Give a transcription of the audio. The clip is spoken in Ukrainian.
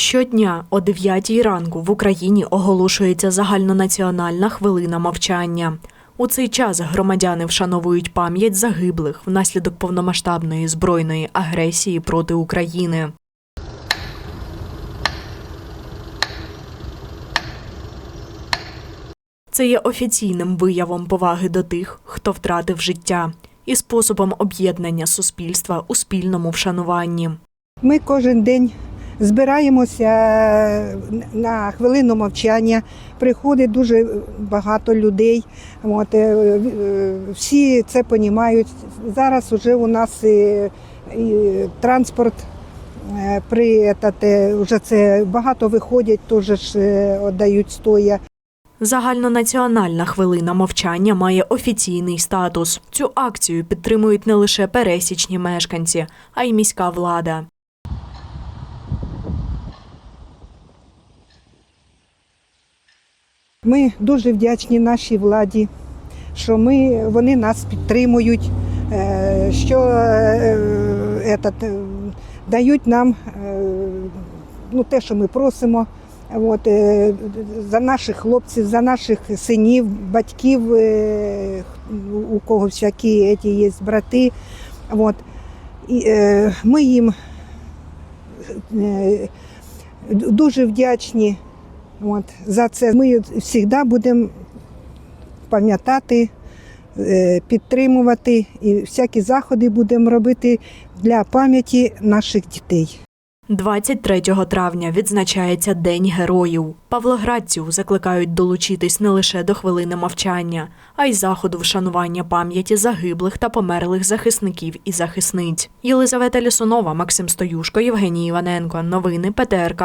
Щодня о 9 ранку в Україні оголошується загальнонаціональна хвилина мовчання. У цей час громадяни вшановують пам'ять загиблих внаслідок повномасштабної збройної агресії проти України. Це є офіційним виявом поваги до тих, хто втратив життя, і способом об'єднання суспільства у спільному вшануванні. Ми кожен день збираємося на хвилину мовчання. Приходить дуже багато людей. От, е, е, всі це розуміють. Зараз вже у нас і, і транспорт е, при етате, вже це багато виходять, теж ж е, віддають стоя. Загальнонаціональна хвилина мовчання має офіційний статус. Цю акцію підтримують не лише пересічні мешканці, а й міська влада. Ми дуже вдячні нашій владі, що ми, вони нас підтримують, е, що е, етат, е, дають нам ну, те, що ми просимо. От, за наших хлопців, за наших синів, батьків, у кого всякі ті є брати. От. І, ми їм дуже вдячні. От, за це ми завжди будемо пам'ятати, е, підтримувати і всякі заходи будемо робити для пам'яті наших дітей. 23 травня відзначається День героїв. Павлоградців закликають долучитись не лише до хвилини мовчання, а й заходу вшанування пам'яті загиблих та померлих захисників і захисниць. Єлизавета Лісунова, Максим Стоюшко, Євгеній Іваненко. Новини ПТРК.